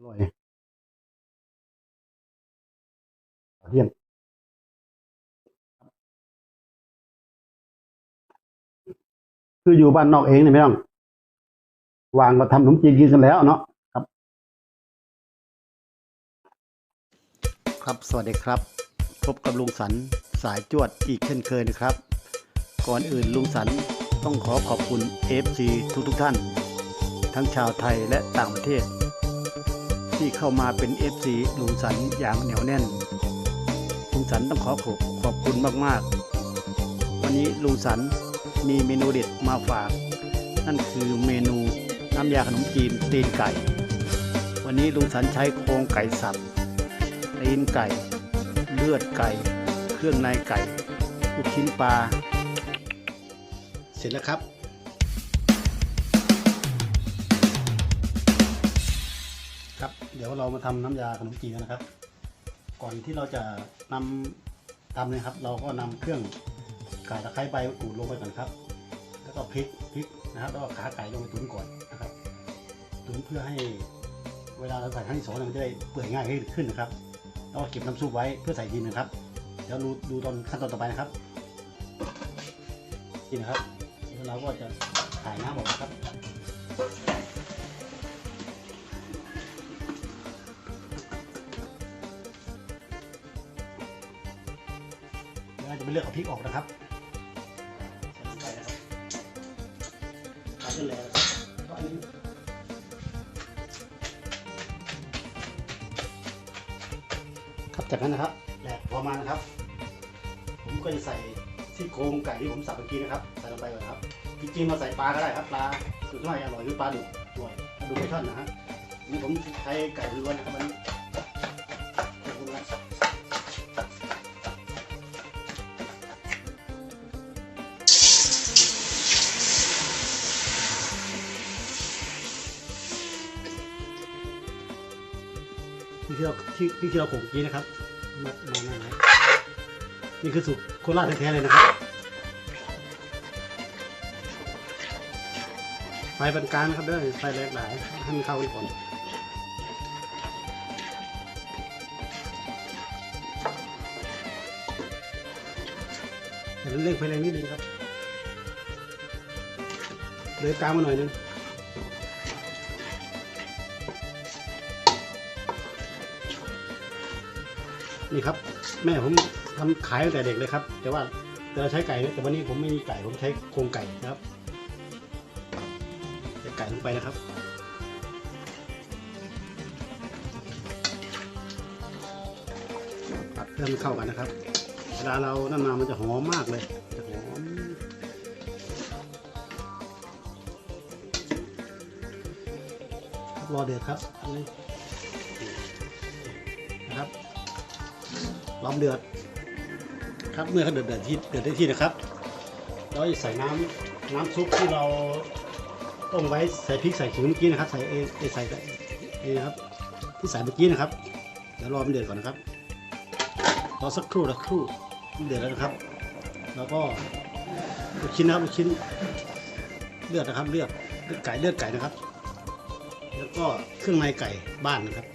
อร่อยเยี่ยมคืออยู่บ้านนอกเองเนี่ยไม่ต้องวางมาทำขนมจีนกินกันแล้วเนาะครับ ครับสวัสดีครับ พบกับลุงสันสายจวดอีกเช่นเคยนะครับ ก่อนอื่นลุงสันต้องขอขอบคุณ FC ทุกทุกท่าน ทั้งชาวไทยและต่างประเทศ ที่เข้ามาเป็น FC ลุงสันอย่างเหนียวแน่น ลุงสันต้องขอขอบขอบคุณมากๆ วันนี้ลุงสันมีเมนูเด็ดมาฝาก นั่นคือเมนูน้ำยาขนมจีนตีนไก่ วันนี้ลุงสันใช้โครงไก่สับตีนไก่ เลือดไก่ เครื่องในไก่ลูกชิ้นปลา เสร็จแล้วครับ เดี๋ยวเรามาทำน้ำยาขนมจีนนะครับ ก่อนที่เราจะนำทำนะครับ เราก็นำเครื่องข่าตะไคร้ใบมะกรูดลงไปก่อนครับ แล้วก็พริกพริกนะครับแล้วก็ขาไก่ลงไปตุ๋นก่อนนะครับตุ๋นเพื่อให้เวลาเราใส่ครั้งที่สองเนี่ยมันจะได้เปื่อยง่ายขึ้นนะครับ แล้วก็เก็บน้ำซุปไว้เพื่อใส่ทีนะครับ เดี๋ยวดูดูตอนขั้นตอนต่อไปนะครับนี่นะครับแล้วเราก็จะถ่ายน้ำออกนะครับ เดี๋ยวเราจะไปเลือกเอาพริกออกนะครับใส่ลงไปนะครับทำได้เลยนะครับก็อันนี้ครับจากนั้นนะครับแหลกพอมานะครับ ผมก็จะใส่ที่โครงไก่ที่ผมสับเมื่อกี้นะครับใส่ลงไปก่อนครับจริงๆเราใส่ปลาก็ได้ครับปลาสุดท้ายอร่อยคือปลาดุกด้วยปลาดุกไอช่อนนะฮะนี่ผมใช้ไก่ล้วนนะครับวัน ที่ที่เราที่ที่เราโขกเมื่อกี้นะครับมามามานะนี่คือสูตรโคราชแท้ๆเลยนะครับไฟปานกลางครับเด้อไฟแรงหลายให้มันเข้ากันก่อนแต่เร่งไฟแรงนิดนึงครับเลยกลางมาหน่อยนึง นี่ครับ แม่ผมทำขายตั้งแต่เด็กเลยครับ แต่ว่าแต่เราใช้ไก่นะแต่วันนี้ผมไม่มีไก่ผมใช้โครงไก่นะครับใส่ไก่ลงไปนะครับผัดเพื่อให้มันเข้ากันนะครับเวลาเรานั่นมามันจะหอมมากเลยจะหอมรอเดือดครับอันนี้นะครับ ล้อมเดือด ครับเมื่อเขาเดือดเดือดที่เดือดได้ที่นะครับเราจะใส่น้ำน้ำซุปที่เราต้มไว้ใส่พริกใส่ขิงเมื่อกี้นะครับ ใส่เอใส่ไปเอนะครับที่ใส่เมื่อกี้นะครับเดี๋ยวรอมันเดือดก่อนนะครับรอสักครู่สักครู่เดือดแล้วนะครับ แล้วก็ลูกชิ้นนะครับลูกชิ้นเลือดนะครับเลือดเลือดไก่เลือดไก่นะครับ แล้วก็เครื่องในไก่บ้านนะครับ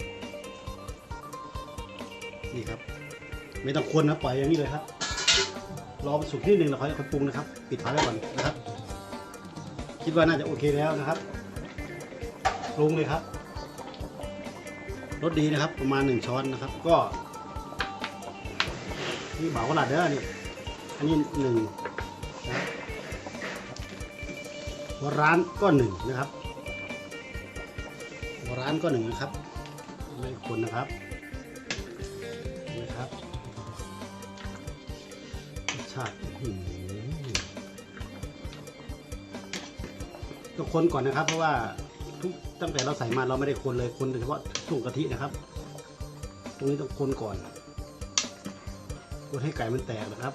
นี่ครับ ไม่ต้องคนนะปล่อยอย่างนี้เลยครับรอมันสุกนิดนึงเราค่อยค่อยปรุงนะครับ ปิดฝาไว้ก่อนนะครับ คิดว่าน่าจะโอเคแล้วนะครับปรุงเลยครับรสดีนะครับ ประมาณหนึ่งช้อนนะครับ ก็ นี่เบาวกระดาษเด้อนี่อันนี้หนึ่งนะหัวร้านก็หนึ่งนะครับหัวร้านก็หนึ่งนะครับไม่คนนะครับาติหืต้องคนก่อนนะครับ เพราะว่าทุกตั้งแต่เราใส่มาเราไม่ได้คนเลยคนเฉพาะช่วงกะทินะครับ ตรงนี้ต้องคนก่อนคนให้ไก่มันแตกนะครับ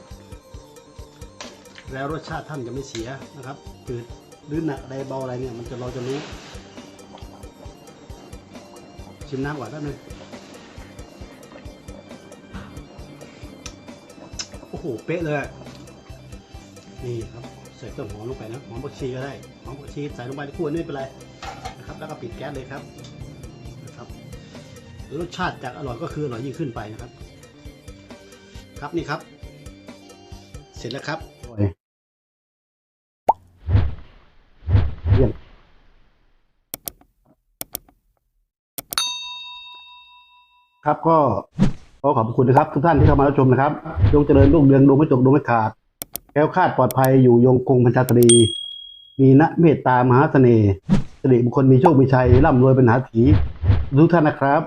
แล้วรสชาติท่านจะไม่เสียนะครับจืดหรือหนักอะไรเบาอะไรเนี่ย มันจะเราจะรู้ชิมน้ำก่อนแป๊บนึง โอ้โหเป๊ะเลยนี่ครับใส่ต้นหอมลงไปนะหอมผักชีก็ได้หอมผักชีใส่ลงไปในขวนี่เป็นไรนะครับ แล้วก็ปิดแก๊สเลยครับนะครับรสชาติจากอร่อยก็คืออร่อยยิ่งขึ้นไปนะครับ ครับนี่ครับ เสร็จแล้วครับเยี่ยมครับก็ ขอขอบคุณนะครับ ทุกท่านที่เข้ามารับชมนะครับดวงเจริญรุ่งเรืองดวงไม่ตกดวงไม่ขาดแก้วคาดปลอดภัยอยู่ยงคงพันชาตรี มีณเมตตามหาเสน่ห์สิริบุคคลมีโชคมีชัยร่ำรวยเป็นหาถีทุกท่านนะครับ